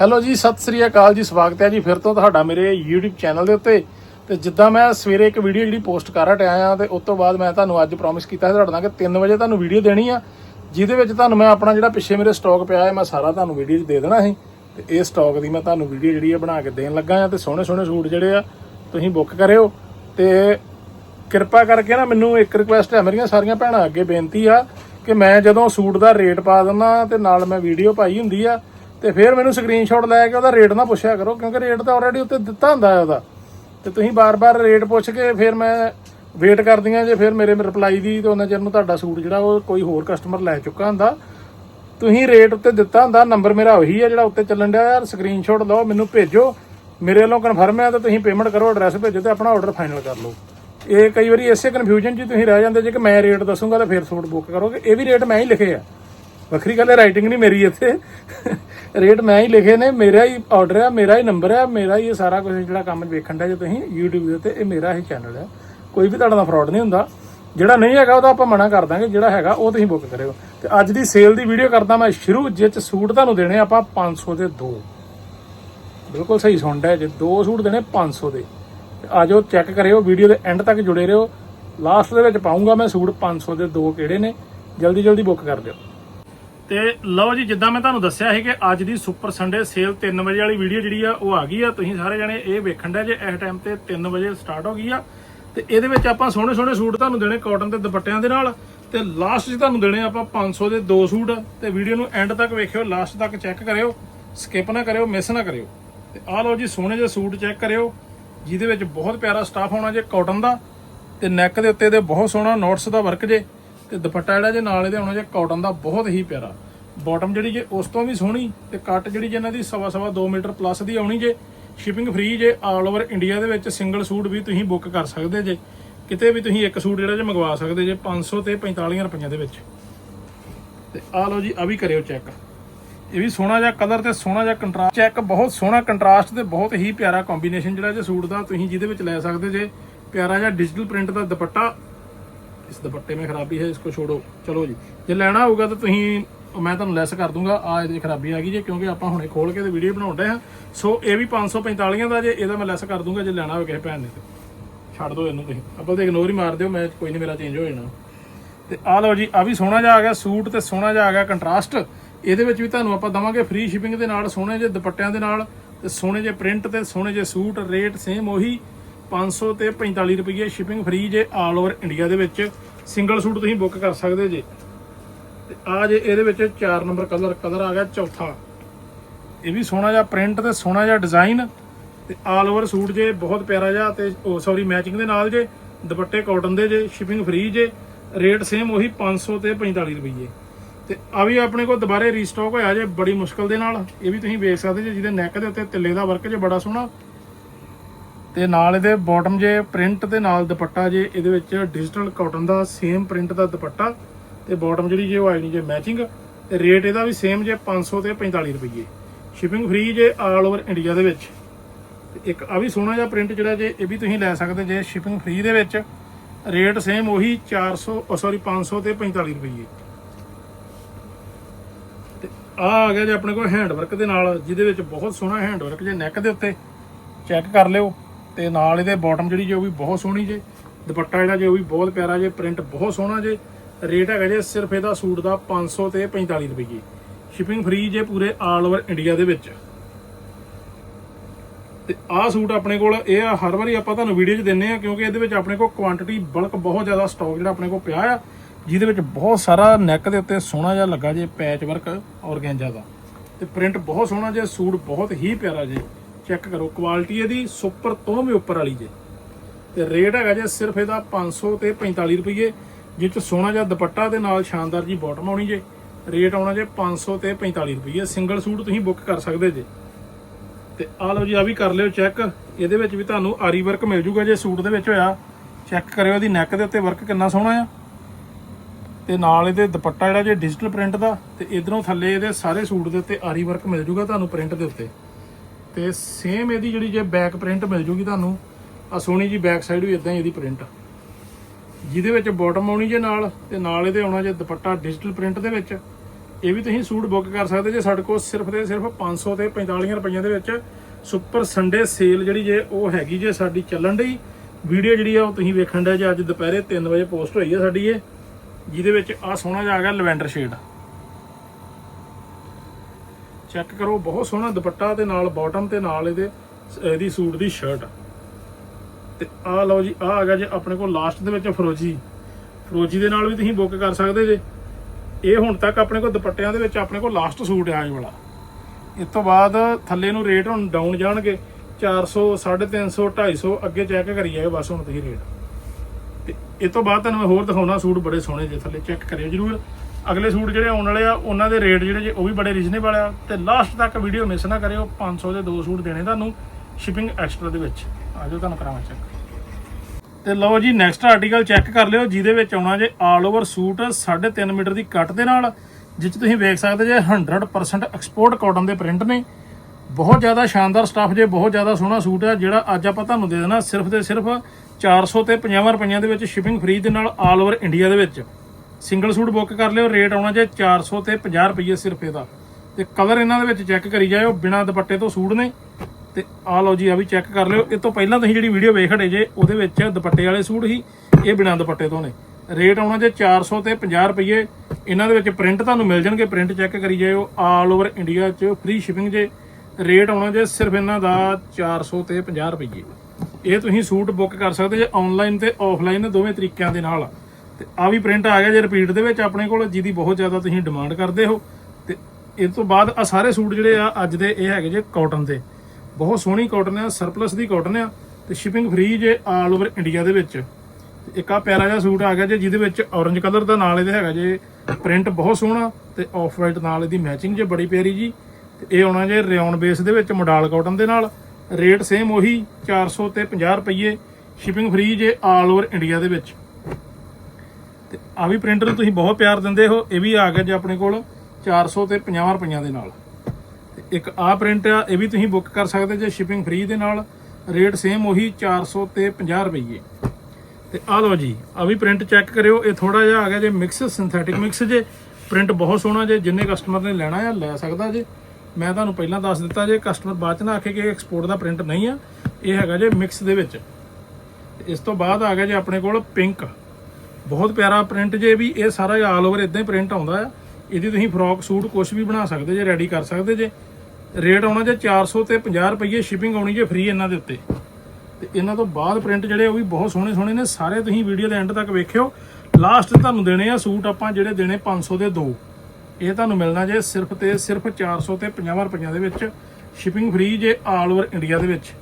Hello ਜੀ, ਸਤਿ ਸ੍ਰੀ ਅਕਾਲ ਜੀ, ਸਵਾਗਤ ਹੈ ਜੀ। ਫਿਰ ਤੋਂ ਤੁਹਾਡਾ ਮੇਰੇ YouTube ਚੈਨਲ ਦੇ ਉੱਤੇ। ਤੇ ਜਿੱਦਾਂ ਮੈਂ ਸਵੇਰੇ ਇੱਕ ਵੀਡੀਓ ਜਿਹੜੀ ਪੋਸਟ ਕਰ ਹਟਿਆ ਆ, ਤੇ ਉਸ ਤੋਂ ਬਾਅਦ ਮੈਂ ਤੁਹਾਨੂੰ ਅੱਜ ਪ੍ਰੋਮਿਸ ਕੀਤਾ ਸੀ ਤੁਹਾਡੇ ਨਾਲ ਕਿ 3 ਵਜੇ ਤੁਹਾਨੂੰ ਵੀਡੀਓ ਦੇਣੀ ਆ, ਜਿਹਦੇ ਵਿੱਚ ਤੁਹਾਨੂੰ ਮੈਂ ਆਪਣਾ ਜਿਹੜਾ ਪਿੱਛੇ ਮੇਰੇ ਸਟਾਕ ਪਿਆ ਹੈ, ਮੈਂ ਸਾਰਾ ਤੁਹਾਨੂੰ ਵੀਡੀਓ 'ਚ ਦੇ ਦੇਣਾ ਸੀ। ਤੇ ਇਹ ਸਟਾਕ ਦੀ ਮੈਂ ਤੁਹਾਨੂੰ ਵੀਡੀਓ ਜਿਹੜੀ ਆ ਬਣਾ ਕੇ ਦੇਣ ਲੱਗਾ ਆ, ਤੇ ਸੋਹਣੇ ਸੋਹਣੇ ਸੂਟ ਜਿਹੜੇ ਆ, ਤੁਸੀਂ ਬੁੱਕ ਕਰਿਓ। ਤੇ ਕਿਰਪਾ ਕਰਕੇ ਨਾ ਮੈਨੂੰ ਇੱਕ ਰਿਕੁਐਸਟ ਹੈ ਮੇਰੀਆਂ ਸਾਰੀਆਂ ਭੈਣਾਂ ਅੱਗੇ ਬੇਨਤੀ ਆ ਕਿ ਮੈਂ ਜਦੋਂ ਸੂਟ ਦਾ ਰੇਟ ਪਾ ਦਿੰਦਾ, ਤੇ ਨਾਲ ਮੈਂ ਵੀਡੀਓ ਪਾਈ ਹੁੰਦੀ ਆ ਤੇ ਫਿਰ ਮੈਨੂੰ ਸਕਰੀਨਸ਼ਾਟ ਲੈ ਕੇ ਉਹਦਾ ਰੇਟ ਨਾ ਪੁੱਛਿਆ ਕਰੋ, ਕਿਉਂਕਿ ਰੇਟ ਤਾਂ ਆਲਰੇਡੀ ਉੱਤੇ ਦਿੱਤਾ ਹੁੰਦਾ ਹੈ ਉਹਦਾ। ਤੇ ਤੁਸੀਂ ਬਾਰ-ਬਾਰ ਰੇਟ ਪੁੱਛ ਕੇ ਫਿਰ ਮੈਂ ਵੇਟ ਕਰਦੀਆਂ ਜੇ ਫਿਰ ਮੇਰੇ ਰਿਪਲਾਈ ਦੀ ਤੇ ਉਹਨਾਂ ਚਿਰ ਨੂੰ ਤੁਹਾਡਾ ਸੂਟ ਜਿਹੜਾ ਉਹ ਕੋਈ ਹੋਰ ਕਸਟਮਰ ਲੈ ਚੁੱਕਾ ਹੁੰਦਾ। ਤੁਸੀਂ ਰੇਟ ਉੱਤੇ ਦਿੱਤਾ ਹੁੰਦਾ ਨੰਬਰ ਮੇਰਾ ਉਹੀ ਹੈ ਜਿਹੜਾ ਉੱਤੇ ਚੱਲਣ ਡਿਆ, ਯਾਰ ਸਕਰੀਨਸ਼ਾਟ ਲਓ, ਮੈਨੂੰ ਭੇਜੋ। ਮੇਰੇ ਵੱਲੋਂ ਕਨਫਰਮ ਹੈ ਤਾਂ ਤੁਸੀਂ ਪੇਮੈਂਟ ਕਰੋ ਐਡਰੈਸ ਭੇਜੋ ਤੇ ਆਪਣਾ ਆਰਡਰ ਫਾਈਨਲ ਕਰ ਲਓ। ਇਹ ਕਈ ਵਾਰੀ ਇਸੇ ਕਨਫਿਊਜ਼ਨ 'ਚ ਹੀ ਤੁਸੀਂ ਰਹਿ ਜਾਂਦੇ, ਜੇ ਕਿ ਮੈਂ ਰੇਟ ਦੱਸੂਗਾ ਤਾਂ ਫਿਰ ਸੂਟ ਬੁੱਕ ਕਰੋਗੇ। ਇਹ ਵੀ ਰੇਟ ਮੈਂ ਹੀ ਲਿਖੇ ਆ। ਵੱਖਰੀ ਗੱਲ ਹੈ ਰਾਈਟਿੰਗ ਨਹੀਂ ਮੇਰੀ ਇੱਥੇ। ਰੇਟ ਮੈਂ ਹੀ ਲਿਖੇ ਨੇ, ਮੇਰਾ ਹੀ ਆਰਡਰ ਹੈ ਮੇਰਾ ਹੀ ਨੰਬਰ ਹੈ ਮੇਰਾ ਹੀ ਇਹ ਸਾਰਾ ਕੁਝ ਜਿਹੜਾ ਕੰਮ ਵੇਖਣ ਦਾ ਜੇ ਤੁਸੀਂ YouTube ਦੇ ਉੱਤੇ, ਇਹ ਮੇਰਾ ਹੀ ਚੈਨਲ ਹੈ ਕੋਈ ਵੀ ਤੁਹਾਡਾ ਦਾ ਫਰਾਡ ਨਹੀਂ ਹੁੰਦਾ। ਜਿਹੜਾ ਨਹੀਂ ਹੈਗਾ, ਉਹਦਾ ਆਪਾਂ ਮਨਾ ਕਰ ਦਾਂਗੇ, ਜਿਹੜਾ ਹੈਗਾ, ਉਹ ਤੁਸੀਂ ਬੁੱਕ ਕਰਿਓ। ਤੇ ਅੱਜ ਦੀ ਸੇਲ ਦੀ ਵੀਡੀਓ ਕਰਦਾ ਮੈਂ ਸ਼ੁਰੂ, ਜਿਹ ਚ ਸੂਟ ਤੁਹਾਨੂੰ ਦੇਣੇ ਆਪਾਂ 500 ਦੇ ਦੋ। ਬਿਲਕੁਲ ਸਹੀ ਸੁਣਦਾ ਜੇ ਦੋ ਸੂਟ ਦੇਣੇ 500 ਦੇ। ਤੇ ਆਜੋ ਚੈੱਕ ਕਰਿਓ ਵੀਡੀਓ ਦੇ ਐਂਡ ਤੱਕ ਜੁੜੇ ਰਹੋ। ਲਾਸਟ ਦੇ ਵਿੱਚ ਪਾਉਂਗਾ ਮੈਂ ਸੂਟ 500 ਦੇ ਦੋ ਕਿਹੜੇ ਨੇ। ਜਲਦੀ ਜਲਦੀ ਬੁੱਕ ਕਰ ਦਿਓ। ਤੇ ਲਓ ਜੀ, ਜਿੱਦਾਂ ਮੈਂ ਤੁਹਾਨੂੰ ਦੱਸਿਆ ਸੀ ਕਿ ਅੱਜ ਦੀ ਸੁਪਰ ਸੰਡੇ ਸੇਲ 3 ਵਜੇ ਵਾਲੀ ਵੀਡੀਓ ਜਿਹੜੀ ਆ, ਉਹ ਆ ਗਈ ਆ। ਤੁਸੀਂ ਸਾਰੇ ਜਣੇ ਇਹ ਵੇਖਣ ਦੇ ਜੇ ਇਸ ਟਾਈਮ ਤੇ 3 ਵਜੇ ਸਟਾਰਟ ਹੋ ਗਈ ਆ। ਤੇ ਇਹਦੇ ਵਿੱਚ ਆਪਾਂ ਸੋਹਣੇ ਸੋਹਣੇ ਸੂਟ ਤੁਹਾਨੂੰ ਦੇਣੇ ਕਾਟਨ ਦੇ ਦੁਪੱਟਿਆਂ ਦੇ ਨਾਲ। ਤੇ ਲਾਸਟ 'ਚ ਤੁਹਾਨੂੰ ਦੇਣੇ ਆਪਾਂ 500 ਦੇ ਦੋ ਸੂਟ। ਤੇ ਵੀਡੀਓ ਨੂੰ ਐਂਡ ਤੱਕ ਵੇਖਿਓ ਲਾਸਟ ਤੱਕ ਚੈੱਕ ਕਰਿਓ। ਸਕਿਪ ਨਾ ਕਰਿਓ ਮਿਸ ਨਾ ਕਰਿਓ। ਤੇ ਆਹ ਲਓ ਜੀ, ਸੋਹਣੇ ਜਿਹੇ ਸੂਟ ਚੈੱਕ ਕਰਿਓ, ਜਿਹਦੇ ਵਿੱਚ ਬਹੁਤ ਪਿਆਰਾ ਸਟਾਫ ਹੋਣਾ ਜੇ ਕਾਟਨ ਦਾ। ਤੇ ਨੈਕ ਦੇ ਉੱਤੇ ਦੇ ਬਹੁਤ ਸੋਹਣਾ ਨੋਟਸ ਦਾ ਵਰਕ ਜੇ। ਤੇ ਦੁਪੱਟਾ ਜਿਹੜਾ ਜੇ ਨਾਲ ਇਹਦੇ ਆਉਣਾ ਜੇ ਕਾਟਨ ਦਾ ਬਹੁਤ ਹੀ ਪਿਆਰਾ। ਬਾਟਮ ਜਿਹੜੀ ਜੇ ਉਸ ਤੋਂ ਵੀ ਸੋਹਣੀ ਤੇ ਕੱਟ ਜਿਹੜੀ ਜੇ ਇਹਨਾਂ ਦੀ ਸਵਾ ਸਵਾ 2 ਮੀਟਰ ਪਲੱਸ ਦੀ ਆਉਣੀ ਜੇ ਸ਼ਿਪਿੰਗ ਫ੍ਰੀ ਜੇ ਆਲ ਓਵਰ ਇੰਡੀਆ ਦੇ ਵਿੱਚ ਸਿੰਗਲ ਸੂਟ ਵੀ ਤੁਸੀਂ ਬੁੱਕ ਕਰ ਸਕਦੇ ਜੇ। ਕਿਤੇ ਵੀ ਤੁਸੀਂ ਇੱਕ ਸੂਟ ਜਿਹੜਾ ਜੇ ਮੰਗਵਾ ਸਕਦੇ ਜੇ 500 ਤੇ 45 ਰੁਪਈਆਂ ਦੇ ਵਿੱਚ। ਤੇ ਆ ਲਓ ਜੀ, ਆ ਵੀ ਕਰਿਓ ਚੈੱਕ ਇਹ ਵੀ ਸੋਹਣਾ ਜਿਹਾ ਕਲਰ ਤੇ ਸੋਹਣਾ ਜਿਹਾ ਕੰਟਰਾਸਟ ਚੈੱਕ ਬਹੁਤ ਸੋਹਣਾ ਕੰਟਰਾਸਟ ਤੇ ਬਹੁਤ ਹੀ ਪਿਆਰਾ ਕੰਬੀਨੇਸ਼ਨ ਜਿਹੜਾ ਜੇ ਸੂਟ ਦਾ ਤੁਸੀਂ ਜਿਹਦੇ ਵਿੱਚ ਲੈ ਸਕਦੇ ਜੇ, ਪਿਆਰਾ ਜਿਹਾ ਡਿਜੀਟਲ ਪ੍ਰਿੰਟ ਦਾ ਦੁਪੱਟਾ। ਇਸ ਦੁਪੱਟੇ में ਖਰਾਬੀ ਹੈ, ਇਸਕੋ ਛੋੜੋ। ਚਲੋ ਜੀ, ਜੇ ਲੈਣਾ ਹੋਊਗਾ ਤਾਂ ਤੁਸੀਂ, ਮੈਂ ਤੁਹਾਨੂੰ ਲੈਸ ਕਰ ਦੂੰਗਾ। ਆ ਇਹਦੀ ਖਰਾਬੀ ਆ ਗਈ ਜੇ, ਕਿਉਂਕਿ ਆਪਾਂ ਹੁਣੇ ਖੋਲ ਕੇ ਤੇ ਵੀਡੀਓ ਬਣਾਉਣ ਡਏ ਹਾਂ। ਸੋ ਇਹ ਵੀ 545 ਦਾ ਜੇ, ਇਹਦਾ ਮੈਂ ਲੈਸ ਕਰ ਦੂੰਗਾ, ਜੇ ਲੈਣਾ ਹੋਵੇ ਕਿਸੇ ਭੈਣ ਨੇ ਤੇ। ਛੱਡ ਦਿਓ ਇਹਨੂੰ ਤੁਸੀਂ। ਆਪਾਂ ਤੇ ਇਗਨੋਰ ਹੀ ਮਾਰ ਦਿਓ, ਮੈਂ ਕੋਈ ਨਹੀਂ ਮੇਰਾ ਚੇਂਜ ਹੋ ਜਾਣਾ। ਤੇ ਆ ਲਓ ਜੀ ਆ ਵੀ ਸੋਹਣਾ ਜਿਹਾ ਆ ਗਿਆ, ਸੂਟ ਤੇ ਸੋਹਣਾ ਜਿਹਾ ਆ ਗਿਆ ਕੰਟਰਾਸਟ ਇਹਦੇ ਵਿੱਚ ਵੀ ਤੁਹਾਨੂੰ ਆਪਾਂ ਦਵਾਂਗੇ ਫ੍ਰੀ ਸ਼ਿਪਿੰਗ ਦੇ ਨਾਲ, ਸੋਹਣੇ ਜਿਹੇ ਦੁਪੱਟਿਆਂ ਦੇ ਨਾਲ, ਤੇ ਸੋਹਣੇ ਜਿਹੇ ਪ੍ਰਿੰਟ ਤੇ ਸੋਹਣੇ ਜਿਹੇ ਸੂਟ ਰੇਟ ਸੇਮ ਉਹੀ। 500 ਤੇ 45 ਰੁਪਏ ਸ਼ਿਪਿੰਗ ਫ੍ਰੀ ਜੇ ਆਲ ਓਵਰ ਇੰਡੀਆ ਦੇ ਵਿੱਚ ਸਿੰਗਲ ਸੂਟ ਤੁਸੀਂ ਬੁੱਕ ਕਰ ਸਕਦੇ ਜੇ। ਤੇ ਆ ਜੇ ਇਹਦੇ ਵਿੱਚ 4 ਨੰਬਰ ਕਲਰ ਕਲਰ ਆ ਗਿਆ ਚੌਥਾ। ਇਹ ਵੀ ਸੋਹਣਾ ਜਿਹਾ ਪ੍ਰਿੰਟ ਤੇ ਸੋਹਣਾ ਜਿਹਾ ਡਿਜ਼ਾਈਨ ਤੇ ਆਲ ਓਵਰ ਸੂਟ ਜੇ ਬਹੁਤ ਪਿਆਰਾ ਜਿਹਾ ਤੇ ਉਹ ਸੌਰੀ ਮੈਚਿੰਗ ਦੇ ਨਾਲ ਜੇ, ਦੁਪੱਟੇ ਕਾਟਨ ਦੇ ਜੇ ਸ਼ਿਪਿੰਗ ਫ੍ਰੀ ਜੇ ਰੇਟ ਸੇਮ ਉਹੀ 500 ਤੇ 45 ਰੁਪਏ ਤੇ ਆ ਵੀ ਆਪਣੇ ਕੋਲ ਦੁਬਾਰੇ ਰੀਸਟਾਕ ਹੋਇਆ ਜੇ ਬੜੀ ਮੁਸ਼ਕਲ ਦੇ ਨਾਲ, ਇਹ ਵੀ ਤੁਸੀਂ ਵੇਖ ਸਕਦੇ ਜੇ ਜਿਹਦੇ ਨੈਕ ਦੇ ਉੱਤੇ ਤਿੱਲੇ ਦਾ ਵਰਕ ਜੇ ਬੜਾ ਸੋਹਣਾ। ਤੇ ਨਾਲ ਇਹਦੇ ਬਾਟਮ ਜੇ ਪ੍ਰਿੰਟ ਦੇ ਨਾਲ ਦੁਪੱਟਾ ਜੇ, ਇਹਦੇ ਵਿੱਚ ਡਿਜੀਟਲ ਕਾਟਨ ਦਾ ਸੇਮ ਪ੍ਰਿੰਟ ਦਾ ਦੁਪੱਟਾ ਤੇ ਬਾਟਮ ਜਿਹੜੀ ਜੇ ਉਹ ਆਈ ਨਹੀਂ, ਜੇ ਮੈਚਿੰਗ ਤੇ ਰੇਟ ਇਹਦਾ ਵੀ ਸੇਮ ਜੇ 500 ਤੇ 45 ਰੁਪਏ ਸ਼ਿਪਿੰਗ ਫ੍ਰੀ ਜੇ ਆਲ ਓਵਰ ਇੰਡੀਆ ਦੇ ਵਿੱਚ। ਤੇ ਇੱਕ ਆ ਵੀ ਸੋਹਣਾ ਜਿਹਾ ਪ੍ਰਿੰਟ ਜਿਹੜਾ ਜੇ, ਇਹ ਵੀ ਤੁਸੀਂ ਲੈ ਸਕਦੇ ਜੇ ਸ਼ਿਪਿੰਗ ਫ੍ਰੀ ਦੇ ਵਿੱਚ। ਰੇਟ ਸੇਮ ਉਹੀ 400 ਸੌਰੀ 500 ਤੇ 45 ਰੁਪਏ ਤੇ ਆ ਆ ਗਿਆ ਜੇ ਆਪਣੇ ਕੋਲ ਹੈਂਡ ਵਰਕ ਦੇ ਨਾਲ, ਜਿਹਦੇ ਵਿੱਚ ਬਹੁਤ ਸੋਹਣਾ ਹੈਂਡ ਵਰਕ ਜੇ ਨੈਕ ਦੇ ਉੱਤੇ। ਚੈੱਕ ਕਰ ਲਿਓ। ਤੇ ਨਾਲ ਇਹਦੇ ਬਾਟਮ ਜਿਹੜੀ ਜੇ ਉਹ ਵੀ ਬਹੁਤ ਸੋਹਣੀ ਜੇ, ਦੁਪੱਟਾ ਜਿਹੜਾ ਜੇ ਉਹ ਵੀ ਬਹੁਤ ਪਿਆਰਾ ਜੇ ਪ੍ਰਿੰਟ ਬਹੁਤ ਸੋਹਣਾ ਜੇ ਰੇਟ ਹੈਗਾ ਜੇ ਸਿਰਫ ਇਹਦਾ ਸੂਟ ਦਾ 500 ਤੇ 45 ਰੁਪਏ ਸ਼ਿਪਿੰਗ ਫ੍ਰੀ ਜੇ ਪੂਰੇ ਆਲ ਓਵਰ ਇੰਡੀਆ ਦੇ ਵਿੱਚ। ਤੇ ਆਹ ਸੂਟ ਆਪਣੇ ਕੋਲ, ਇਹ ਆ, ਹਰ ਵਾਰੀ ਆਪਾਂ ਤੁਹਾਨੂੰ ਵੀਡੀਓ 'ਚ ਦਿੰਨੇ ਆ, ਕਿਉਂਕਿ ਇਹਦੇ ਵਿੱਚ ਆਪਣੇ ਕੋਲ ਕੁਆਂਟੀਟੀ ਬਲਕ ਬਹੁਤ ਜ਼ਿਆਦਾ ਸਟਾਕ ਜਿਹੜਾ ਆਪਣੇ ਕੋਲ ਪਿਆ ਆ, ਜਿਹਦੇ ਵਿੱਚ ਬਹੁਤ ਸਾਰਾ ਨੈਕ ਦੇ ਉੱਤੇ ਸੋਹਣਾ ਜਿਹਾ ਲੱਗਾ ਜੇ ਪੈਚ ਵਰਕ ਔਰਗੈਂਜਾ ਦਾ। ਤੇ ਪ੍ਰਿੰਟ ਬਹੁਤ ਸੋਹਣਾ ਜੇ, ਸੂਟ ਬਹੁਤ ਹੀ ਪਿਆਰਾ ਜੇ। ਚੈੱਕ ਕਰੋ, ਕੁਆਲਿਟੀ ਇਹਦੀ ਸੁਪਰ ਤੋਂ ਵੀ ਉੱਪਰ ਵਾਲੀ ਜੇ। ਤੇ ਰੇਟ ਹੈਗਾ ਜੇ ਸਿਰਫ ਇਹਦਾ 500 ਤੇ 45 ਰੁਪਏ ਜਿਸ ਚ ਸੋਹਣਾ ਜਿਹਾ ਦੁਪੱਟਾ ਦੇ ਨਾਲ ਸ਼ਾਨਦਾਰ ਜੀ ਬਾਟਮ ਆਉਣੀ ਜੇ। ਰੇਟ ਆਉਣਾ ਜੇ 500 ਤੇ 45 ਰੁਪਏ ਸਿੰਗਲ ਸੂਟ ਤੁਸੀਂ ਬੁੱਕ ਕਰ ਸਕਦੇ ਜੇ। ਤੇ ਆ ਲਓ ਜੀ ਆ ਵੀ ਕਰ ਲਿਓ ਚੈੱਕ। ਇਹਦੇ ਵਿੱਚ ਵੀ ਤੁਹਾਨੂੰ ਆਰੀ ਵਰਕ ਮਿਲ ਜੂਗਾ ਜੇ ਸੂਟ ਦੇ ਵਿੱਚ ਹੋਇਆ। ਚੈੱਕ ਕਰਿਓ ਇਹਦੀ ਨੈਕ ਦੇ ਉੱਤੇ ਵਰਕ ਕਿੰਨਾ ਸੋਹਣਾ ਆ। ਤੇ ਨਾਲ ਇਹਦੇ ਦੁਪੱਟਾ ਜਿਹੜਾ ਜੇ ਡਿਜੀਟਲ ਪ੍ਰਿੰਟ ਦਾ, ਤੇ ਇਧਰੋਂ ਥੱਲੇ ਇਹਦੇ ਸਾਰੇ ਸੂਟ ਦੇ ਉੱਤੇ ਆਰੀ ਵਰਕ ਮਿਲ ਜੂਗਾ ਤੁਹਾਨੂੰ ਪ੍ਰਿੰਟ ਦੇ ਉੱਤੇ। ਤੇ ਸੇਮ ਇਹਦੀ ਜਿਹੜੀ ਜੇ ਬੈਕ ਪ੍ਰਿੰਟ ਮਿਲ ਜੂਗੀ ਤੁਹਾਨੂੰ ਆ ਸੋਹਣੀ ਜੀ ਬੈਕ ਸਾਈਡ ਵੀ ਇਦਾਂ ਹੀ ਇਹਦੀ ਪ੍ਰਿੰਟ ਜਿਹਦੇ ਵਿੱਚ ਬਾਟਮ ਆਉਣੀ ਜੇ ਨਾਲ, ਤੇ ਨਾਲ ਇਹਦੇ ਆਉਣਾ ਜੇ ਦੁਪੱਟਾ ਡਿਜੀਟਲ ਪ੍ਰਿੰਟ ਦੇ ਵਿੱਚ। ਇਹ ਵੀ ਤੁਸੀਂ ਸੂਟ ਬੁੱਕ ਕਰ ਸਕਦੇ ਜੇ ਸਾਡੇ ਕੋਲ ਸਿਰਫ ਤੇ ਸਿਰਫ 500 ਤੇ 45 ਰੁਪਈਆਂ ਦੇ ਵਿੱਚ। ਸੁਪਰ ਸੰਡੇ ਸੇਲ ਜਿਹੜੀ ਜੇ ਉਹ ਹੈਗੀ ਜੇ ਸਾਡੀ ਚੱਲਣ ਡਈ। ਵੀਡੀਓ ਜਿਹੜੀ ਆ ਉਹ ਤੁਸੀਂ ਵੇਖਣ ਦੇ ਜੇ ਅੱਜ ਦੁਪਹਿਰੇ 3 ਵਜੇ ਪੋਸਟ ਹੋਈ ਆ ਸਾਡੀ ਇਹ, ਜਿਹਦੇ ਵਿੱਚ ਆ ਸੋਹਣਾ ਜਿਹਾ ਆ ਗਿਆ ਲਵੈਂਡਰ ਸ਼ੇਡ ਚੈੱਕ ਕਰੋ, ਬਹੁਤ ਸੋਹਣਾ ਦੁਪੱਟਾ ਤੇ ਨਾਲ ਬਾਟਮ ਤੇ ਨਾਲ ਇਹਦੇ, ਇਹਦੀ ਸੂਟ ਦੀ ਸ਼ਰਟ ਤੇ ਆ ਲਓ ਜੀ ਆ ਆ ਗਿਆ ਜੇ ਆਪਣੇ ਕੋਲ ਲਾਸਟ ਦੇ ਵਿੱਚ ਫਰੋਜੀ ਫਰੋਜੀ ਦੇ ਨਾਲ ਵੀ ਤੁਸੀਂ ਬੁੱਕ ਕਰ ਸਕਦੇ ਜੇ। ਇਹ ਹੁਣ ਤੱਕ ਆਪਣੇ ਕੋਲ ਦੁਪੱਟਿਆਂ ਦੇ ਵਿੱਚ ਆਪਣੇ ਕੋਲ ਲਾਸਟ ਸੂਟ ਆ ਇਹ ਵਾਲਾ। ਇਸ ਤੋਂ ਬਾਅਦ ਥੱਲੇ ਨੂੰ ਰੇਟ ਹੁਣ ਡਾਊਨ ਜਾਣਗੇ। 400 350 250 ਅੱਗੇ ਚੈੱਕ ਕਰੀ ਜਾਏ ਬਸ ਹੁਣ ਤੁਸੀਂ ਰੇਟ ਤੇ ਇਸ ਤੋਂ ਬਾਅਦ ਤੁਹਾਨੂੰ ਮੈਂ ਹੋਰ ਦਿਖਾਉਣਾ ਸੂਟ ਬੜੇ ਸੋਹਣੇ ਜੇ, ਥੱਲੇ ਚੈੱਕ ਕਰਿਓ ਜਰੂਰ। ਅਗਲੇ ਸੂਟ ਜਿਹੜੇ ਆਉਣ ਵਾਲੇ ਆ, ਉਹਨਾਂ ਦੇ ਰੇਟ ਜਿਹੜੇ ਜੇ ਉਹ ਵੀ ਬੜੇ ਰੀਜ਼ਨੇਬਲ ਆ ਤੇ ਲਾਸਟ ਤੱਕ ਵੀਡੀਓ ਮਿਸ ਨਾ ਕਰਿਓ 500 ਦੇ ਦੋ ਸੂਟ ਦੇਣੇ ਤੁਹਾਨੂੰ ਸ਼ਿਪਿੰਗ ਐਕਸਟਰਾ ਦੇ ਵਿੱਚ। ਆਜੋ ਤੁਹਾਨੂੰ ਕਰਾਵਾਂ ਚੈੱਕ ਤੇ ਲਓ ਜੀ ਨੈਕਸਟ ਆਰਟੀਕਲ ਚੈੱਕ ਕਰ ਲਿਓ, ਜਿਹਦੇ ਵਿੱਚ ਆਉਣਾ ਜੇ ਆਲ ਓਵਰ ਸੂਟ 3.5 ਮੀਟਰ ਦੀ ਕੱਟ ਦੇ ਨਾਲ ਜਿਸ 'ਚ ਤੁਸੀਂ ਵੇਖ ਸਕਦੇ ਜੇ 100% ਐਕਸਪੋਰਟ ਕਾਟਨ ਦੇ ਪ੍ਰਿੰਟ ਨੇ। ਬਹੁਤ ਜ਼ਿਆਦਾ ਸ਼ਾਨਦਾਰ ਸਟੱਫ ਜੇ, ਬਹੁਤ ਜ਼ਿਆਦਾ ਸੋਹਣਾ ਸੂਟ ਆ, ਜਿਹੜਾ ਅੱਜ ਆਪਾਂ ਤੁਹਾਨੂੰ ਦੇ ਦੇਣਾ ਸਿਰਫ ਤੇ ਸਿਰਫ 400 ਤੇ 50 ਰੁਪਈਆਂ ਦੇ ਵਿੱਚ ਸ਼ਿਪਿੰਗ ਫ੍ਰੀ ਦੇ ਨਾਲ ਆਲ ਓਵਰ ਇੰਡੀਆ ਦੇ ਵਿੱਚ। ਸਿੰਗਲ ਸੂਟ ਬੁੱਕ ਕਰ ਲਿਓ, ਰੇਟ ਆਉਣਾ ਜੇ 400 ਤੇ 50 ਰੁਪਏ ਸਿਰਫ ਇਹਦਾ। ਤੇ ਕਲਰ ਇਹਨਾਂ ਦੇ ਵਿੱਚ ਚੈੱਕ ਕਰੀ ਜਾਇਓ, ਬਿਨਾਂ ਦੁਪੱਟੇ ਤੋਂ ਸੂਟ ਨੇ। ਤੇ ਆ ਲਓ ਜੀ ਆ ਵੀ ਚੈੱਕ ਕਰ ਲਿਓ। ਇਹ ਤੋਂ ਪਹਿਲਾਂ ਤੁਸੀਂ ਜਿਹੜੀ ਵੀਡੀਓ ਵੇਖ ਹਟੇ ਜੇ, ਉਹਦੇ ਵਿੱਚ ਦੁਪੱਟੇ ਵਾਲੇ ਸੂਟ ਹੀ, ਇਹ ਬਿਨਾਂ ਦੁਪੱਟੇ ਤੋਂ ਨੇ। ਰੇਟ ਆਉਣਾ ਜੇ 400 ਤੇ 50 ਰੁਪਏ ਇਹਨਾਂ ਦੇ ਵਿੱਚ ਪ੍ਰਿੰਟ ਤੁਹਾਨੂੰ ਮਿਲ ਜਾਣਗੇ, ਪ੍ਰਿੰਟ ਚੈੱਕ ਕਰੀ ਜਾਇਓ। ਆਲ ਓਵਰ ਇੰਡੀਆ 'ਚ ਫ੍ਰੀ ਸ਼ਿਪਿੰਗ ਜੇ, ਰੇਟ ਆਉਣਾ ਜੇ ਸਿਰਫ ਇਹਨਾਂ ਦਾ 400 ਤੇ 50 ਰੁਪਏ ਇਹ ਤੁਸੀਂ ਸੂਟ ਬੁੱਕ ਕਰ ਸਕਦੇ ਜੇ ਆਨਲਾਈਨ ਤੇ ਆਫਲਾਈਨ ਦੋਵੇਂ ਤਰੀਕਿਆਂ ਦੇ ਨਾਲ। ਤੇ ਆ ਵੀ ਪ੍ਰਿੰਟ ਆ ਗਿਆ ਜੇ ਰਿਪੀਟ ਦੇ ਵਿੱਚ ਆਪਣੇ ਕੋਲ, ਜਿਹਦੀ ਬਹੁਤ ਜ਼ਿਆਦਾ ਤੁਸੀਂ ਡਿਮਾਂਡ ਕਰਦੇ ਹੋ। ਤੇ ਇਸ ਤੋਂ ਬਾਅਦ ਆ ਸਾਰੇ ਸੂਟ ਜਿਹੜੇ ਆ, ਅੱਜ ਦੇ ਇਹ ਹੈਗੇ ਜੇ ਕਾਟਨ ਦੇ। ਬਹੁਤ ਸੋਹਣੀ ਕਾਟਨ ਆ ਸਰਪਲਸ ਦੀ ਕਾਟਨ ਆ, ਤੇ ਸ਼ਿਪਿੰਗ ਫ੍ਰੀ ਜੇ ਆਲ ਓਵਰ ਇੰਡੀਆ ਦੇ ਵਿੱਚ। ਇੱਕ ਆ ਪਿਆਰਾ ਜਿਹਾ ਸੂਟ ਆ ਗਿਆ ਜੇ, ਜਿਹਦੇ ਵਿੱਚ ਔਰੰਜ ਕਲਰ ਦਾ ਨਾਲ ਇਹਦੇ ਹੈਗਾ ਜੇ ਪ੍ਰਿੰਟ ਬਹੁਤ ਸੋਹਣਾ, ਤੇ ਆਫ ਵਾਈਟ ਨਾਲ ਇਹਦੀ ਮੈਚਿੰਗ ਜੇ ਬੜੀ ਪਿਆਰੀ ਜੀ। ਤੇ ਇਹ ਆਉਣਾ ਜੇ ਰਿਓਨ ਬੇਸ ਦੇ ਵਿੱਚ ਮੋਡਾਲ ਕਾਟਨ ਦੇ ਨਾਲ। ਰੇਟ ਸੇਮ ਉਹੀ 400 ਤੇ 50 ਰੁਪਏ ਸ਼ਿਪਿੰਗ ਫ੍ਰੀ ਜੇ ਆਲ ਓਵਰ ਇੰਡੀਆ ਦੇ ਵਿੱਚ। ਤੇ ਆ ਵੀ ਪ੍ਰਿੰਟਰ ਤੁਸੀਂ ਬਹੁਤ ਪਿਆਰ ਦਿੰਦੇ ਹੋ, ਇਹ ਵੀ ਆ ਗਿਆ ਜੇ ਆਪਣੇ ਕੋਲ 400 ਤੇ 50 ਰੁਪਈਆਂ ਦੇ ਨਾਲ। ਤੇ ਇੱਕ ਆ ਪ੍ਰਿੰਟ ਆ, ਇਹ ਵੀ ਤੁਸੀਂ ਬੁੱਕ ਕਰ ਸਕਦੇ ਜੇ ਸ਼ਿਪਿੰਗ ਫ੍ਰੀ ਦੇ ਨਾਲ। ਰੇਟ ਸੇਮ ਉਹੀ 400 ਤੇ 50 ਰੁਪਏ ਤੇ ਆ ਲਓ ਜੀ ਆ ਵੀ ਪ੍ਰਿੰਟ ਚੈੱਕ ਕਰਿਓ, ਇਹ ਥੋੜਾ ਜਿਹਾ ਆ ਗਿਆ ਜੇ ਮਿਕਸ ਸਿੰਥੈਟਿਕ ਮਿਕਸ ਜੇ। ਪ੍ਰਿੰਟ ਬਹੁਤ ਸੋਹਣਾ ਜੇ, ਜਿੰਨੇ ਕਸਟਮਰ ਨੇ ਲੈਣਾ ਆ, ਲੈ ਸਕਦਾ ਜੇ। ਮੈਂ ਤੁਹਾਨੂੰ ਪਹਿਲਾਂ ਦੱਸ ਦਿੱਤਾ ਜੇ ਕਸਟਮਰ ਬਾਅਦ ਚ ਨਾ ਆਖੇ ਕਿ ਐਕਸਪੋਰਟ ਦਾ ਪ੍ਰਿੰਟ ਨਹੀਂ ਆ, ਇਹ ਹੈਗਾ ਜੇ ਮਿਕਸ ਦੇ ਵਿੱਚ। ਤੇ ਇਸ ਤੋਂ ਬਾਅਦ ਆ ਗਿਆ ਜੇ ਆਪਣੇ ਕੋਲ ਪਿੰਕ ਬਹੁਤ ਪਿਆਰਾ ਪ੍ਰਿੰਟ ਜੇ ਵੀ ਇਹ ਸਾਰਾ ਆਲ ਓਵਰ ਇਦਾਂ ਹੀ ਪ੍ਰਿੰਟ ਆਉਂਦਾ ਆ। ਇਹਦੀ ਤੁਸੀਂ ਫਰੋਕ ਸੂਟ ਕੁਝ ਵੀ ਬਣਾ ਸਕਦੇ ਜੇ ਰੈਡੀ ਕਰ ਸਕਦੇ ਜੇ। ਰੇਟ ਆਉਣਾ ਜੇ 400 ਤੇ 50 ਰੁਪਏ ਸ਼ਿਪਿੰਗ ਆਉਣੀ ਜੇ ਫ੍ਰੀ ਇਹਨਾਂ ਦੇ ਉੱਤੇ। ਤੇ ਇਹਨਾਂ ਤੋਂ ਬਾਅਦ ਪ੍ਰਿੰਟ ਜਿਹੜੇ ਉਹ ਵੀ ਬਹੁਤ ਸੋਹਣੇ ਸੋਹਣੇ ਨੇ, ਸਾਰੇ ਤੁਸੀਂ ਵੀਡੀਓ ਦੇ ਐਂਡ ਤੱਕ ਵੇਖਿਓ। ਲਾਸਟ ਤੁਹਾਨੂੰ ਦੇਣੇ ਆ ਸੂਟ ਆਪਾਂ ਜਿਹੜੇ ਦੇਣੇ 500 ਦੇ ਦੋ। ਇਹ ਤੁਹਾਨੂੰ ਮਿਲਣਾ ਜੇ ਸਿਰਫ ਤੇ ਸਿਰਫ 400 ਤੇ 50 ਰੁਪਈਆਂ ਦੇ ਵਿੱਚ ਸ਼ਿਪਿੰਗ ਫ੍ਰੀ ਜੇ ਆਲ ਓਵਰ ਇੰਡੀਆ ਦੇ ਵਿੱਚ।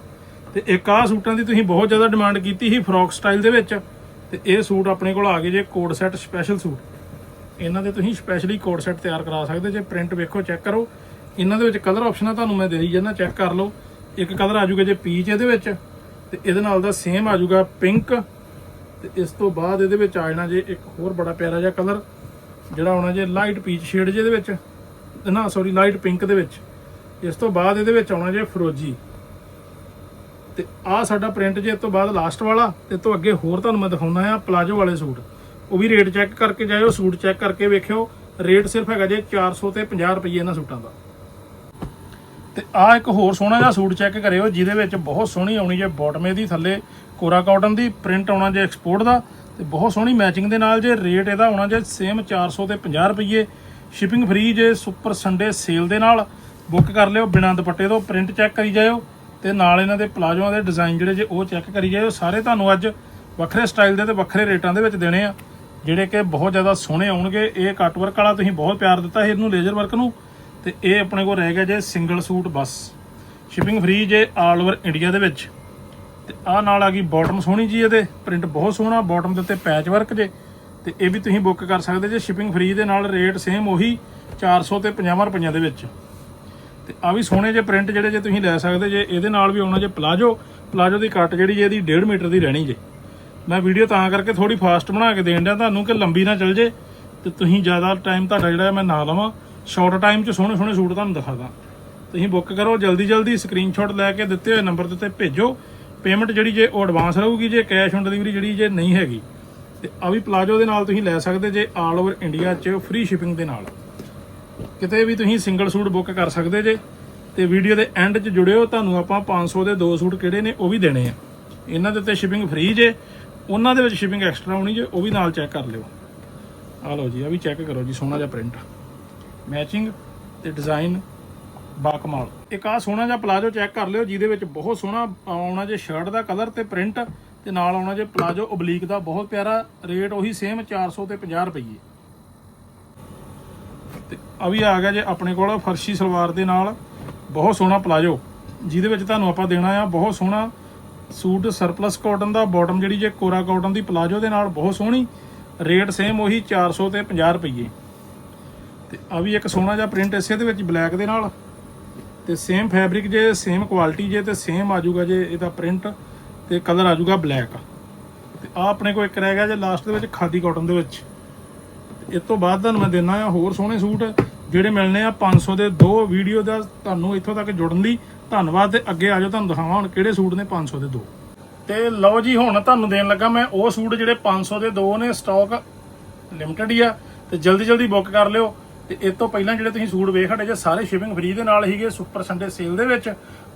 ਤੇ ਇੱਕ ਆਹ ਸੂਟਾਂ ਦੀ ਤੁਸੀਂ ਬਹੁਤ ਜ਼ਿਆਦਾ ਡਿਮਾਂਡ ਕੀਤੀ ਸੀ ਫਰੋਕ ਸਟਾਈਲ ਦੇ ਵਿੱਚ। ਤੇ ਇਹ ਸੂਟ ਆਪਣੇ ਕੋਲ ਆ ਗਏ ਜੇ ਕੋਡ ਸੈੱਟ ਸਪੈਸ਼ਲ ਸੂਟ। ਇਹਨਾਂ ਦੇ ਤੁਸੀਂ ਸਪੈਸ਼ਲੀ ਕੋਡ ਸੈੱਟ ਤਿਆਰ ਕਰਾ ਸਕਦੇ ਜੇ ਪ੍ਰਿੰਟ ਵੇਖੋ ਚੈੱਕ ਕਰੋ। ਇਹਨਾਂ ਦੇ ਵਿੱਚ ਕਲਰ ਆਪਸ਼ਨਾਂ ਤੁਹਾਨੂੰ ਮੈਂ ਦੇ ਰਹੀ ਜਾਂਦਾ ਚੈੱਕ ਕਰ ਲਓ। ਇੱਕ ਕਲਰ ਆ ਜਾਊਗਾ ਜੇ ਪੀਚ ਇਹਦੇ ਵਿੱਚ, ਤੇ ਇਹਦੇ ਨਾਲ ਦਾ ਸੇਮ ਆ ਜਾਊਗਾ ਪਿੰਕ ਤੇ ਇਸ ਤੋਂ ਬਾਅਦ ਇਹਦੇ ਵਿੱਚ ਆ ਜਾਣਾ ਜੇ ਇੱਕ ਹੋਰ ਬੜਾ ਪਿਆਰਾ ਜਿਹਾ ਕਲਰ ਜਿਹੜਾ ਆਉਣਾ ਜੇ ਲਾਈਟ ਪੀਚ ਸ਼ੇਡ ਜਿਹਦੇ ਵਿੱਚ। ਨਾ ਸੌਰੀ ਲਾਈਟ ਪਿੰਕ ਦੇ ਵਿੱਚ। ਇਸ ਤੋਂ ਬਾਅਦ ਇਹਦੇ ਵਿੱਚ ਆਉਣਾ ਜੇ ਫਰੋਜੀ ਤੇ ਆ ਸਾਡਾ ਪ੍ਰਿੰਟ ਜੇ ਇਸ ਤੋਂ ਬਾਅਦ ਲਾਸਟ ਵਾਲਾ, ਤੇ ਇਸ ਤੋਂ ਅੱਗੇ ਹੋਰ ਤੁਹਾਨੂੰ ਮੈਂ ਦਿਖਾਉਣਾ ਆ ਪਲਾਜੋ ਵਾਲੇ ਸੂਟ। ਉਹ ਵੀ ਰੇਟ ਚੈੱਕ ਕਰਕੇ ਜਾਇਓ, ਸੂਟ ਚੈੱਕ ਕਰਕੇ ਵੇਖਿਓ। ਰੇਟ ਸਿਰਫ ਹੈਗਾ ਜੇ 400 ਤੇ 50 ਰੁਪਏ ਇਹਨਾਂ ਸੂਟਾਂ ਦਾ। ਤੇ ਆ ਇੱਕ ਹੋਰ ਸੋਹਣਾ ਜਿਹਾ ਸੂਟ ਚੈੱਕ ਕਰਿਓ, ਜਿਹਦੇ ਵਿੱਚ ਬਹੁਤ ਸੋਹਣੀ ਆਉਣੀ ਜੇ ਬਾਟਮੇ ਦੀ ਥੱਲੇ, ਕੋਰਾ ਕਾਟਨ ਦੀ ਪ੍ਰਿੰਟ ਆਉਣਾ ਜੇ ਐਕਸਪੋਰਟ ਦਾ, ਤੇ ਬਹੁਤ ਸੋਹਣੀ ਮੈਚਿੰਗ ਦੇ ਨਾਲ ਜੇ ਰੇਟ ਇਹਦਾ ਆਉਣਾ ਜੇ ਸੇਮ 400 ਤੇ 50 ਰੁਪਏ ਸ਼ਿਪਿੰਗ ਫ੍ਰੀ ਜੇ ਸੁਪਰ ਸੰਡੇ ਸੇਲ ਦੇ ਨਾਲ ਬੁੱਕ ਕਰ ਲਿਓ, ਬਿਨਾਂ ਦੁਪੱਟੇ ਤੋਂ ਪ੍ਰਿੰਟ ਚੈੱਕ ਕਰੀ ਜਾਇਓ। ਤੇ ਨਾਲ ਇਹਨਾਂ ਦੇ ਪਲਾਜੋਆਂ ਦੇ ਡਿਜ਼ਾਈਨ ਜਿਹੜੇ ਜੇ ਉਹ ਚੈੱਕ ਕਰੀ ਉਹ ਸਾਰੇ ਤੁਹਾਨੂੰ ਅੱਜ ਵੱਖਰੇ ਸਟਾਈਲ ਦੇ ਤੇ ਵੱਖਰੇ ਰੇਟਾਂ ਦੇ ਵਿੱਚ ਦੇਣੇ ਆ। ਜਿਹੜੇ ਕਿ ਬਹੁਤ ਜ਼ਿਆਦਾ ਸੋਹਣੇ ਆਉਣਗੇ। ਇਹ ਕੱਟ ਵਰਕ ਵਾਲਾ ਤੁਸੀਂ ਬਹੁਤ ਪਿਆਰ ਦਿੱਤਾ ਸੀ ਇਹਨੂੰ ਲੇਜ਼ਰ ਵਰਕ ਨੂੰ। ਤੇ ਇਹ ਆਪਣੇ ਕੋਲ ਰਹਿ ਗਿਆ ਜੇ ਸਿੰਗਲ ਸੂਟ ਬਸ। ਸ਼ਿਪਿੰਗ ਫ੍ਰੀ ਜੇ ਆਲ ਓਵਰ ਇੰਡੀਆ ਦੇ ਵਿੱਚ। ਤੇ ਆਹ ਨਾਲ ਆ ਗਈ ਬਾਟਮ ਸੋਹਣੀ ਜੀ ਇਹਦੇ। ਪ੍ਰਿੰਟ ਬਹੁਤ ਸੋਹਣਾ ਬਾਟਮ ਦੇ ਉੱਤੇ ਪੈਚ ਵਰਕ ਜੇ। ਤੇ ਇਹ ਵੀ ਤੁਸੀਂ ਬੁੱਕ ਕਰ ਸਕਦੇ ਜੇ ਸ਼ਿਪਿੰਗ ਫ੍ਰੀ ਦੇ ਨਾਲ ਰੇਟ ਸੇਮ ਉਹੀ 400 ਤੇ 50 ਰੁਪਈਆਂ ਦੇ ਵਿੱਚ। ਤੇ ਆ ਵੀ ਸੋਹਣੇ ਜੇ ਪ੍ਰਿੰਟ ਜਿਹੜੇ ਜੇ ਤੁਸੀਂ ਲੈ ਸਕਦੇ ਜੇ, ਇਹਦੇ ਨਾਲ ਵੀ ਆਉਣਾ ਜੇ ਪਲਾਜੋ ਪਲਾਜੋ ਦੀ ਕੱਟ ਜਿਹੜੀ ਜੇ ਇਹਦੀ 1.5 ਮੀਟਰ ਦੀ ਰਹਿਣੀ ਜੇ। ਮੈਂ ਵੀਡੀਓ ਤਾਂ ਕਰਕੇ ਥੋੜੀ ਫਾਸਟ ਬਣਾ ਕੇ ਦੇਣ ਡਿਆ ਤੁਹਾਨੂੰ ਕਿ ਲੰਬੀ ਨਾ ਚੱਲ ਜੇ ਤੇ ਤੁਸੀਂ ਜ਼ਿਆਦਾ ਟਾਈਮ ਤੁਹਾਡਾ ਜਿਹੜਾ ਮੈਂ ਨਾ ਲਵਾਂ। ਸ਼ਾਰਟ ਟਾਈਮ 'ਚ ਸੋਹਣੇ ਸੋਹਣੇ ਸੂਟ ਤੁਹਾਨੂੰ ਦਿਖਾਦਾ। ਤੁਸੀਂ ਬੁੱਕ ਕਰੋ, ਜਲਦੀ ਜਲਦੀ ਸਕਰੀਨਸ਼ਾਟ ਲੈ ਕੇ ਦਿੱਤੇ ਹੋਏ ਨੰਬਰ ਦੇ ਉੱਤੇ ਭੇਜੋ। ਪੇਮੈਂਟ ਜਿਹੜੀ ਜੇ ਉਹ ਐਡਵਾਂਸ ਰਹੂਗੀ ਜੇ ਕੈਸ਼ ਔਨ ਡਿਲੀਵਰੀ ਜਿਹੜੀ ਜੇ ਨਹੀਂ ਹੈਗੀ। ਤੇ ਆ ਵੀ ਪਲਾਜੋ ਦੇ ਨਾਲ ਤੁਸੀਂ ਲੈ ਸਕਦੇ ਜੇ ਆਲ ਓਵਰ ਇੰਡੀਆ 'ਚ ਫ੍ਰੀ ਸ਼ਿਪਿੰਗ ਦੇ ਨਾਲ। ਕਿਤੇ ਵੀ ਤੁਸੀਂ ਸਿੰਗਲ ਸੂਟ ਬੁੱਕ ਕਰ ਸਕਦੇ ਜੇ ਤੇ ਵੀਡੀਓ ਦੇ ਐਂਡ 'ਚ ਜੁੜਿਓ, ਤੁਹਾਨੂੰ ਆਪਾਂ 500 ਦੇ ਦੋ ਸੂਟ ਕਿਹੜੇ ਨੇ ਉਹ ਵੀ ਦੇਣੇ ਆ। ਇਹਨਾਂ ਦੇ ਉੱਤੇ ਸ਼ਿਪਿੰਗ ਫ੍ਰੀ ਜੇ, ਉਹਨਾਂ ਦੇ ਵਿੱਚ ਸ਼ਿਪਿੰਗ ਐਕਸਟਰਾ ਹੋਣੀ ਜੇ, ਉਹ ਵੀ ਨਾਲ ਚੈੱਕ ਕਰ ਲਿਓ। ਆ ਲਓ ਜੀ ਆ ਵੀ ਚੈੱਕ ਕਰੋ ਜੀ, ਸੋਹਣਾ ਜਿਹਾ ਪ੍ਰਿੰਟ ਮੈਚਿੰਗ ਤੇ ਡਿਜ਼ਾਈਨ ਬਾਕਮਾਲ। ਇੱਕ ਆ ਸੋਹਣਾ ਜਿਹਾ ਪਲਾਜੋ ਚੈੱਕ ਕਰ ਲਿਓ, ਜਿਹਦੇ ਵਿੱਚ ਬਹੁਤ ਸੋਹਣਾ ਆਉਣਾ ਜੇ ਸ਼ਰਟ ਦਾ ਕਲਰ ਤੇ ਪ੍ਰਿੰਟ ਤੇ ਨਾਲ ਆਉਣਾ ਜੇ ਪਲਾਜੋ ਓਬਲੀਕ ਦਾ, ਬਹੁਤ ਪਿਆਰਾ ਰੇਟ ਉਹੀ ਸੇਮ 400 ਤੇ 50 ਰੁਪਏ ਤੇ ਆ ਵੀ ਆ ਗਿਆ ਜੇ ਆਪਣੇ ਕੋਲ ਫਰਸ਼ੀ ਸਲਵਾਰ ਦੇ ਨਾਲ। ਬਹੁਤ ਸੋਹਣਾ ਪਲਾਜੋ। ਜਿਹਦੇ ਵਿੱਚ ਤੁਹਾਨੂੰ ਆਪਾਂ ਦੇਣਾ ਆ ਬਹੁਤ ਸੋਹਣਾ ਸੂਟ ਸਰਪਲਸ ਕਾਟਨ ਦਾ ਬਾਟਮ ਜਿਹੜੀ ਜੇ ਕੋਰਾ ਕਾਟਨ ਦੀ ਪਲਾਜੋ ਦੇ ਨਾਲ ਬਹੁਤ ਸੋਹਣੀ। ਰੇਟ ਸੇਮ ਉਹੀ 400 ਤੇ 50 ਰੁਪਏ ਤੇ ਆ ਵੀ ਇੱਕ ਸੋਹਣਾ ਜਿਹਾ ਪ੍ਰਿੰਟ ਇਸੇ ਦੇ ਵਿੱਚ ਬਲੈਕ ਦੇ ਨਾਲ। ਤੇ ਸੇਮ ਫੈਬਰਿਕ ਜੇ ਸੇਮ ਕੁਆਲਿਟੀ ਜੇ ਤੇ ਸੇਮ ਆ ਜਾਊਗਾ ਜੇ ਇਹਦਾ ਪ੍ਰਿੰਟ ਤੇ ਕਲਰ ਆ ਜਾਊਗਾ ਬਲੈਕ ਤੇ ਆ ਆਪਣੇ ਕੋਲ ਇੱਕ ਰਹਿ ਗਿਆ ਜੇ ਲਾਸਟ ਦੇ ਵਿੱਚ ਖਾਦੀ ਕਾਟਨ ਦੇ ਵਿੱਚ। ਇਸ ਤੋਂ ਬਾਅਦ ਤੁਹਾਨੂੰ ਮੈਂ ਦੇਣਾ ਆ ਹੋਰ ਸੋਹਣੇ ਸੂਟ, ਜਿਹੜੇ ਮਿਲਣੇ ਆ 500 ਦੇ ਦੋ ਵੀਡੀਓ ਦਾ ਤੁਹਾਨੂੰ ਇੱਥੋਂ ਤੱਕ ਜੁੜਨ ਲਈ। ਧੰਨਵਾਦ ਤੇ ਅੱਗੇ ਆ ਜਾਓ, ਤੁਹਾਨੂੰ ਦਿਖਾਵਾਂ ਹੁਣ ਕਿਹੜੇ ਸੂਟ ਨੇ 500 ਦੇ ਦੋ। ਤੇ ਲਓ ਜੀ, ਹੁਣ ਤੁਹਾਨੂੰ ਦੇਣ ਲੱਗਾ ਮੈਂ ਉਹ ਸੂਟ ਜਿਹੜੇ 500 ਦੇ ਦੋ ਨੇ ਸਟਾਕ ਲਿਮਟਿਡ ਹੀ ਆ। ਤੇ ਜਲਦੀ ਜਲਦੀ ਬੁੱਕ ਕਰ ਲਿਓ। ਤੇ ਇਸ ਤੋਂ ਪਹਿਲਾਂ ਜਿਹੜੇ ਤੁਸੀਂ ਸੂਟ ਵੇਖ ਹਟੇ ਜੇ, ਸਾਰੇ ਸ਼ਿਪਿੰਗ ਫ੍ਰੀ ਦੇ ਨਾਲ ਹੀਗੇ ਸੁਪਰ ਸੰਡੇ ਸੇਲ ਦੇ ਵਿੱਚ।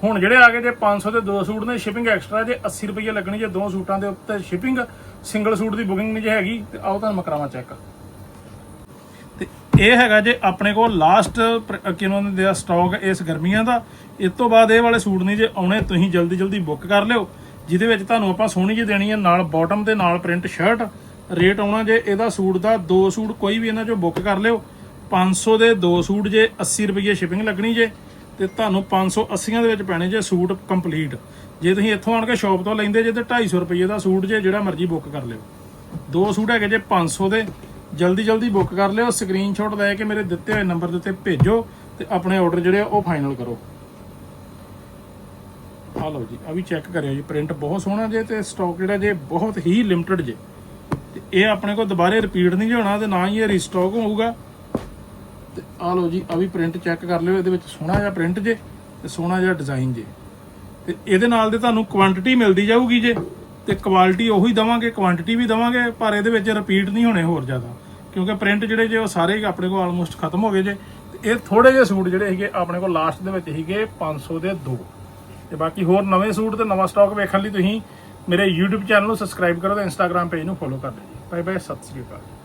ਹੁਣ ਜਿਹੜੇ ਆ ਗਏ ਜੇ 500 ਦੇ ਦੋ ਸੂਟ ਨੇ ਸ਼ਿਪਿੰਗ ਐਕਸਟਰਾ ਜੇ 80 ਰੁਪਏ ਲੱਗਣੀ ਜੇ ਦੋ ਸੂਟਾਂ ਦੇ ਉੱਤੇ ਸ਼ਿਪਿੰਗ ਸਿੰਗਲ ਸੂਟ ਦੀ ਬੁਕਿੰਗ ਨਹੀਂ ਜੇ ਹੈਗੀ, ਤੇ ਆਓ ਤੁਹਾਨੂੰ ਮੈਂ ਕਰਾਵਾਂ ਚੈੱਕ ਤੇ ਇਹ ਹੈਗਾ ਜੇ ਆਪਣੇ ਕੋਲ ਲਾਸਟ ਕਿਨੋਂ ਦੇ ਸਟਾਕ ਇਸ ਗਰਮੀਆਂ ਦਾ, ਇਸ ਤੋਂ ਬਾਅਦ ਇਹ ਵਾਲੇ ਸੂਟ ਨਹੀਂ ਜੇ ਆਉਣੇ, ਤੁਸੀਂ ਜਲਦੀ ਜਲਦੀ ਬੁੱਕ ਕਰ ਲਿਓ, ਜਿਹਦੇ ਵਿੱਚ ਤੁਹਾਨੂੰ ਆਪਾਂ ਸੋਹਣੀ ਜਿਹੀ ਦੇਣੀ ਹੈ ਨਾਲ ਬਾਟਮ ਦੇ ਨਾਲ ਪ੍ਰਿੰਟ ਸ਼ਰਟ ਰੇਟ ਆਉਣਾ ਜੇ ਇਹਦਾ ਸੂਟ ਦਾ ਦੋ ਸੂਟ ਕੋਈ ਵੀ ਇਹਨਾਂ ਚੋਂ ਬੁੱਕ ਕਰ ਲਿਓ 500 ਦੇ ਦੋ ਸੂਟ ਜੇ 80 ਰੁਪਏ ਸ਼ਿਪਿੰਗ ਲੱਗਣੀ ਜੇ, ਤੇ ਤੁਹਾਨੂੰ 580 ਦੇ ਵਿੱਚ ਪੈਣੇ ਜੇ ਸੂਟ ਕੰਪਲੀਟ ਜੇ ਤੁਸੀਂ ਇੱਥੋਂ ਆਣ ਕੇ ਸ਼ਾਪ ਤੋਂ ਲੈਂਦੇ ਜੇ, ਤੇ 250 ਰੁਪਏ ਦਾ ਸੂਟ ਜੇ, ਜਿਹੜਾ ਮਰਜ਼ੀ ਬੁੱਕ ਕਰ ਲਿਓ। ਦੋ ਸੂਟ ਹੈਗੇ ਜੇ 500 ਦੇ ਜਲਦੀ ਜਲਦੀ ਬੁੱਕ ਕਰ ਲਿਓ ਸਕਰੀਨਸ਼ਾਟ ਲੈ ਕੇ ਮੇਰੇ ਦਿੱਤੇ ਹੋਏ ਨੰਬਰ ਦੇ ਉੱਤੇ ਭੇਜੋ ਤੇ ਆਪਣੇ ਆਰਡਰ ਜਿਹੜੇ ਆ ਉਹ ਫਾਈਨਲ ਕਰੋ। ਆ ਲਓ ਜੀ ਆ ਵੀ ਚੈੱਕ ਕਰਿਓ ਜੀ ਪ੍ਰਿੰਟ ਬਹੁਤ ਸੋਹਣਾ ਜੇ ਤੇ ਸਟਾਕ ਜਿਹੜਾ ਜੇ ਬਹੁਤ ਹੀ ਲਿਮਟਿਡ ਜੇ। ਤੇ ਇਹ ਆਪਣੇ ਕੋਲ ਦੁਬਾਰੇ ਰਿਪੀਟ ਨਹੀਂ ਜੇ ਹੋਣਾ ਤੇ ਨਾ ਹੀ ਇਹ ਰੀਸਟਾਕ ਹੋਊਗਾ। ਤੇ ਆ ਲਓ ਜੀ ਆ ਵੀ ਪ੍ਰਿੰਟ ਚੈੱਕ ਕਰ ਲਿਓ, ਇਹਦੇ ਵਿੱਚ ਸੋਹਣਾ ਜਿਹਾ ਪ੍ਰਿੰਟ ਜੇ ਤੇ ਸੋਹਣਾ ਜਿਹਾ ਡਿਜ਼ਾਈਨ ਜੇ। ਤੇ ਇਹਦੇ ਨਾਲ ਦੇ ਤੁਹਾਨੂੰ ਕੁਆਂਟੀਟੀ ਮਿਲਦੀ ਜਾਊਗੀ ਜੇ, ਤੇ ਕੁਆਲਿਟੀ ਉਹੀ ਦਵਾਂਗੇ ਕੁਆਂਟੀਟੀ ਵੀ ਦਵਾਂਗੇ, ਪਰ ਇਹਦੇ ਵਿੱਚ ਰਿਪੀਟ ਨਹੀਂ ਹੋਣੇ ਹੋਰ ਜ਼ਿਆਦਾ। ਕਿਉਂਕਿ ਪ੍ਰਿੰਟ ਜਿਹੜੇ ਜੇ ਉਹ ਸਾਰੇ ਹੀ ਆਪਣੇ ਕੋਲ ਆਲਮੋਸਟ ਖਤਮ ਹੋ ਗਏ ਜੇ। ਤੇ ਇਹ ਥੋੜੇ ਜਿਹੇ ਸੂਟ ਜਿਹੜੇ ਹੈਗੇ ਆਪਣੇ ਕੋਲ ਲਾਸਟ ਦੇ ਵਿੱਚ ਸੀਗੇ 500 ਦੇ ਦੋ। ਤੇ ਬਾਕੀ ਹੋਰ ਨਵੇਂ ਸੂਟ ਤੇ ਨਵਾਂ ਸਟਾਕ ਵੇਖਣ ਲਈ ਤੁਸੀਂ ਮੇਰੇ YouTube ਚੈਨਲ ਨੂੰ ਸਬਸਕ੍ਰਾਈਬ ਕਰੋ ਤੇ Instagram ਪੇਜ ਨੂੰ ਫੋਲੋ ਕਰ ਲਿਓ ਜੀ। ਬਾਏ ਬਾਏ ਸਤਿ ਸ੍ਰੀ ਅਕਾਲ।